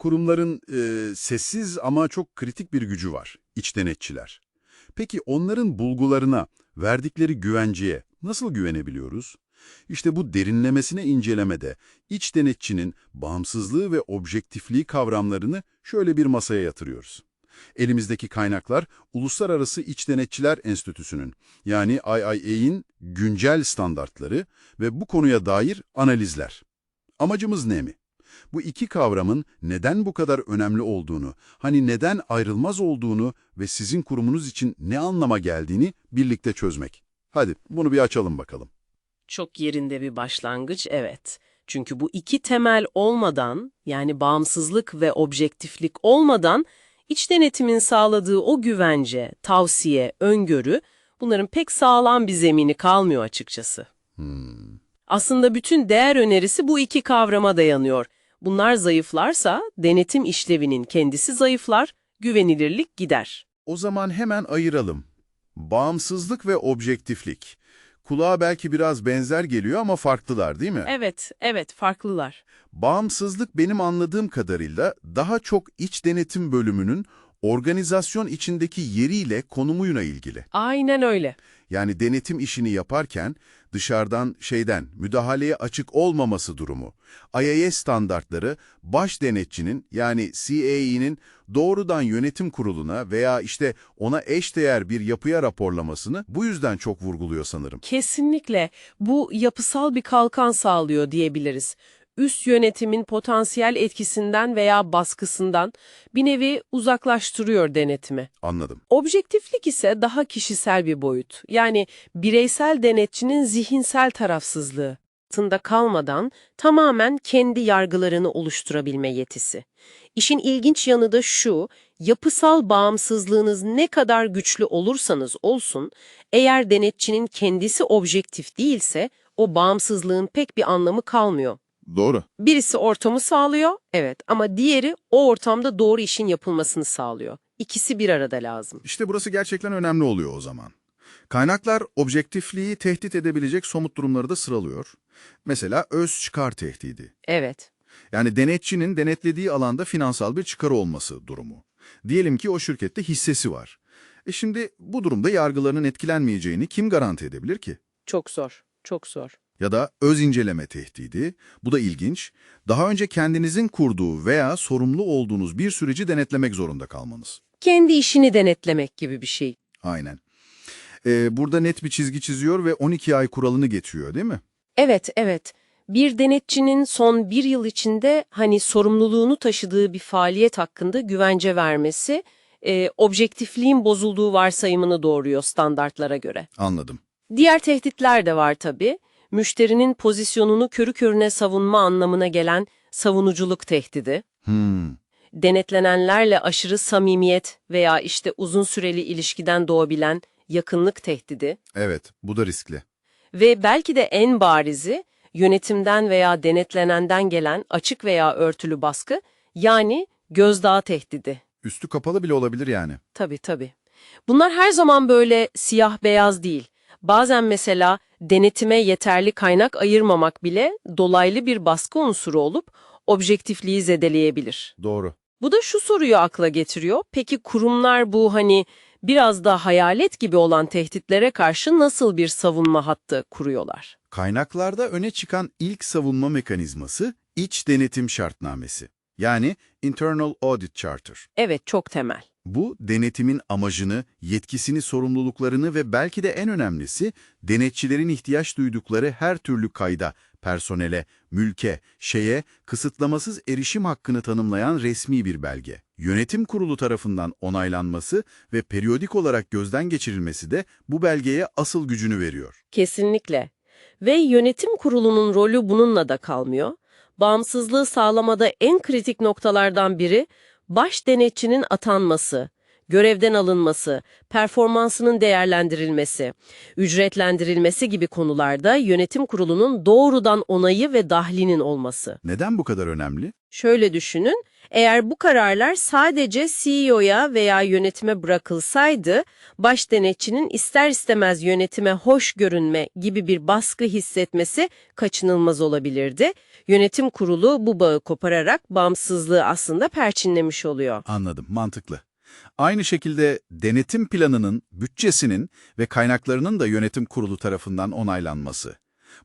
Kurumların e, sessiz ama çok kritik bir gücü var, iç denetçiler. Peki onların bulgularına, verdikleri güvenceye nasıl güvenebiliyoruz? İşte bu derinlemesine incelemede iç denetçinin bağımsızlığı ve objektifliği kavramlarını şöyle bir masaya yatırıyoruz. Elimizdeki kaynaklar Uluslararası İç Denetçiler Enstitüsü'nün yani IIA'in güncel standartları ve bu konuya dair analizler. Amacımız ne mi? Bu iki kavramın neden bu kadar önemli olduğunu, hani neden ayrılmaz olduğunu ve sizin kurumunuz için ne anlama geldiğini birlikte çözmek. Hadi bunu bir açalım bakalım. Çok yerinde bir başlangıç, evet. Çünkü bu iki temel olmadan, yani bağımsızlık ve objektiflik olmadan, iç denetimin sağladığı o güvence, tavsiye, öngörü, bunların pek sağlam bir zemini kalmıyor açıkçası. Aslında bütün değer önerisi bu iki kavrama dayanıyor. Bunlar zayıflarsa denetim işlevinin kendisi zayıflar, güvenilirlik gider. O zaman hemen ayıralım. Bağımsızlık ve objektiflik. Kulağa belki biraz benzer geliyor ama farklılar değil mi? Evet, evet farklılar. Bağımsızlık benim anladığım kadarıyla daha çok iç denetim bölümünün organizasyon içindeki yeriyle konumuyla ilgili. Aynen öyle. Yani denetim işini yaparken dışarıdan şeyden müdahaleye açık olmaması durumu. IAS standartları baş denetçinin yani CAE'nin doğrudan yönetim kuruluna veya işte ona eşdeğer bir yapıya raporlamasını bu yüzden çok vurguluyor sanırım. Kesinlikle bu yapısal bir kalkan sağlıyor diyebiliriz. Üst yönetimin potansiyel etkisinden veya baskısından bir nevi uzaklaştırıyor denetimi. Anladım. Objektiflik ise daha kişisel bir boyut. Yani bireysel denetçinin zihinsel tarafsızlığı altında kalmadan tamamen kendi yargılarını oluşturabilme yetisi. İşin ilginç yanı da şu, yapısal bağımsızlığınız ne kadar güçlü olursanız olsun, eğer denetçinin kendisi objektif değilse o bağımsızlığın pek bir anlamı kalmıyor. Doğru. Birisi ortamı sağlıyor, evet ama diğeri o ortamda doğru işin yapılmasını sağlıyor. İkisi bir arada lazım. İşte burası gerçekten önemli oluyor o zaman. Kaynaklar objektifliği tehdit edebilecek somut durumları da sıralıyor. Mesela öz çıkar tehdidi. Evet. Yani denetçinin denetlediği alanda finansal bir çıkarı olması durumu. Diyelim ki o şirkette hissesi var. E şimdi bu durumda yargılarının etkilenmeyeceğini kim garanti edebilir ki? Çok zor, çok zor. Ya da öz inceleme tehdidi. Bu da ilginç. Daha önce kendinizin kurduğu veya sorumlu olduğunuz bir süreci denetlemek zorunda kalmanız. Kendi işini denetlemek gibi bir şey. Aynen. Ee, burada net bir çizgi çiziyor ve 12 ay kuralını getiriyor değil mi? Evet, evet. Bir denetçinin son bir yıl içinde hani sorumluluğunu taşıdığı bir faaliyet hakkında güvence vermesi, e, objektifliğin bozulduğu varsayımını doğuruyor standartlara göre. Anladım. Diğer tehditler de var tabii. Müşterinin pozisyonunu körü körüne savunma anlamına gelen savunuculuk tehdidi. Hmm. Denetlenenlerle aşırı samimiyet veya işte uzun süreli ilişkiden doğabilen yakınlık tehdidi. Evet, bu da riskli. Ve belki de en barizi yönetimden veya denetlenenden gelen açık veya örtülü baskı yani gözdağı tehdidi. Üstü kapalı bile olabilir yani. Tabii tabii. Bunlar her zaman böyle siyah beyaz değil. Bazen mesela denetime yeterli kaynak ayırmamak bile dolaylı bir baskı unsuru olup objektifliği zedeleyebilir. Doğru. Bu da şu soruyu akla getiriyor. Peki kurumlar bu hani biraz da hayalet gibi olan tehditlere karşı nasıl bir savunma hattı kuruyorlar? Kaynaklarda öne çıkan ilk savunma mekanizması iç denetim şartnamesi. Yani Internal Audit Charter. Evet çok temel. Bu, denetimin amacını, yetkisini, sorumluluklarını ve belki de en önemlisi, denetçilerin ihtiyaç duydukları her türlü kayda, personele, mülke, şeye, kısıtlamasız erişim hakkını tanımlayan resmi bir belge. Yönetim kurulu tarafından onaylanması ve periyodik olarak gözden geçirilmesi de bu belgeye asıl gücünü veriyor. Kesinlikle. Ve yönetim kurulunun rolü bununla da kalmıyor. Bağımsızlığı sağlamada en kritik noktalardan biri baş denetçinin atanması, görevden alınması, performansının değerlendirilmesi, ücretlendirilmesi gibi konularda yönetim kurulunun doğrudan onayı ve dahlinin olması. Neden bu kadar önemli? Şöyle düşünün, eğer bu kararlar sadece CEO'ya veya yönetime bırakılsaydı, baş denetçinin ister istemez yönetime hoş görünme gibi bir baskı hissetmesi kaçınılmaz olabilirdi. Yönetim kurulu bu bağı kopararak bağımsızlığı aslında perçinlemiş oluyor. Anladım, mantıklı. Aynı şekilde denetim planının, bütçesinin ve kaynaklarının da yönetim kurulu tarafından onaylanması.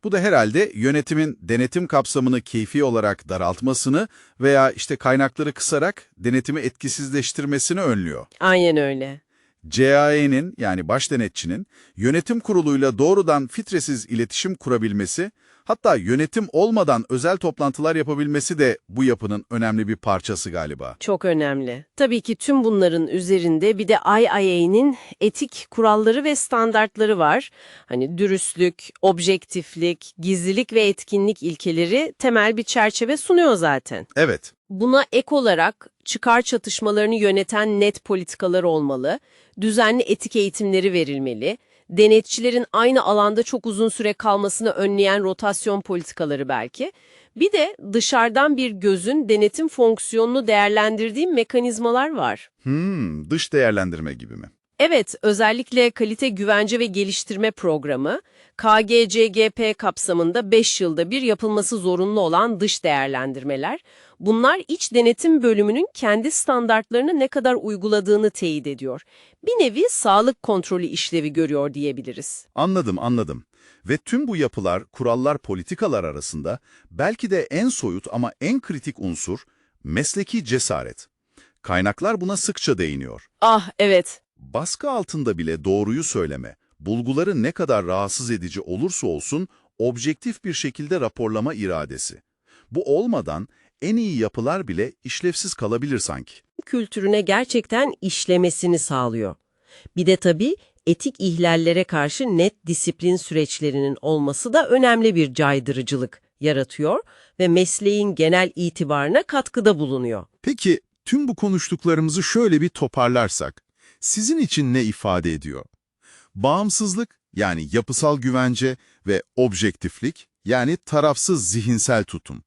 Bu da herhalde yönetimin denetim kapsamını keyfi olarak daraltmasını veya işte kaynakları kısarak denetimi etkisizleştirmesini önlüyor. Aynen öyle. CAE'nin yani baş denetçinin yönetim kuruluyla doğrudan fitresiz iletişim kurabilmesi, hatta yönetim olmadan özel toplantılar yapabilmesi de bu yapının önemli bir parçası galiba. Çok önemli. Tabii ki tüm bunların üzerinde bir de IIA'nin etik kuralları ve standartları var. Hani dürüstlük, objektiflik, gizlilik ve etkinlik ilkeleri temel bir çerçeve sunuyor zaten. Evet, Buna ek olarak çıkar çatışmalarını yöneten net politikalar olmalı, düzenli etik eğitimleri verilmeli, denetçilerin aynı alanda çok uzun süre kalmasını önleyen rotasyon politikaları belki. Bir de dışarıdan bir gözün denetim fonksiyonunu değerlendirdiği mekanizmalar var. Hmm, dış değerlendirme gibi mi? Evet, özellikle kalite güvence ve geliştirme programı, KGCGP kapsamında 5 yılda bir yapılması zorunlu olan dış değerlendirmeler, bunlar iç denetim bölümünün kendi standartlarını ne kadar uyguladığını teyit ediyor. Bir nevi sağlık kontrolü işlevi görüyor diyebiliriz. Anladım, anladım. Ve tüm bu yapılar, kurallar, politikalar arasında belki de en soyut ama en kritik unsur mesleki cesaret. Kaynaklar buna sıkça değiniyor. Ah, evet. Baskı altında bile doğruyu söyleme, bulguları ne kadar rahatsız edici olursa olsun objektif bir şekilde raporlama iradesi. Bu olmadan en iyi yapılar bile işlevsiz kalabilir sanki. kültürüne gerçekten işlemesini sağlıyor. Bir de tabii etik ihlallere karşı net disiplin süreçlerinin olması da önemli bir caydırıcılık yaratıyor ve mesleğin genel itibarına katkıda bulunuyor. Peki tüm bu konuştuklarımızı şöyle bir toparlarsak, sizin için ne ifade ediyor? Bağımsızlık yani yapısal güvence ve objektiflik yani tarafsız zihinsel tutum.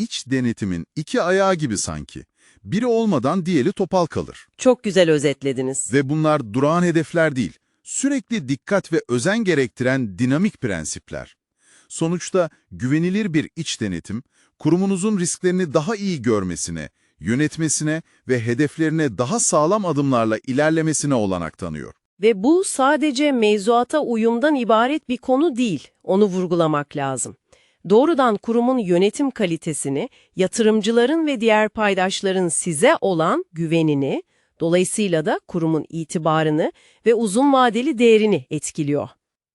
İç denetimin iki ayağı gibi sanki. Biri olmadan diğeri topal kalır. Çok güzel özetlediniz. Ve bunlar durağan hedefler değil, sürekli dikkat ve özen gerektiren dinamik prensipler. Sonuçta güvenilir bir iç denetim, kurumunuzun risklerini daha iyi görmesine, yönetmesine ve hedeflerine daha sağlam adımlarla ilerlemesine olanak tanıyor. Ve bu sadece mevzuata uyumdan ibaret bir konu değil, onu vurgulamak lazım. Doğrudan kurumun yönetim kalitesini, yatırımcıların ve diğer paydaşların size olan güvenini, dolayısıyla da kurumun itibarını ve uzun vadeli değerini etkiliyor.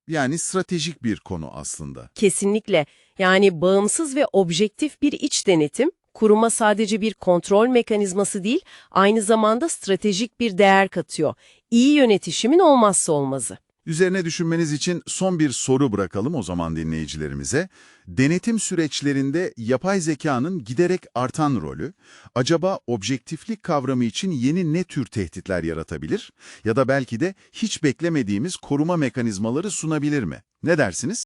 Yani stratejik bir konu aslında. Kesinlikle. Yani bağımsız ve objektif bir iç denetim, kuruma sadece bir kontrol mekanizması değil, aynı zamanda stratejik bir değer katıyor. İyi yönetişimin olmazsa olmazı. Üzerine düşünmeniz için son bir soru bırakalım o zaman dinleyicilerimize. Denetim süreçlerinde yapay zekanın giderek artan rolü, acaba objektiflik kavramı için yeni ne tür tehditler yaratabilir? Ya da belki de hiç beklemediğimiz koruma mekanizmaları sunabilir mi? Ne dersiniz?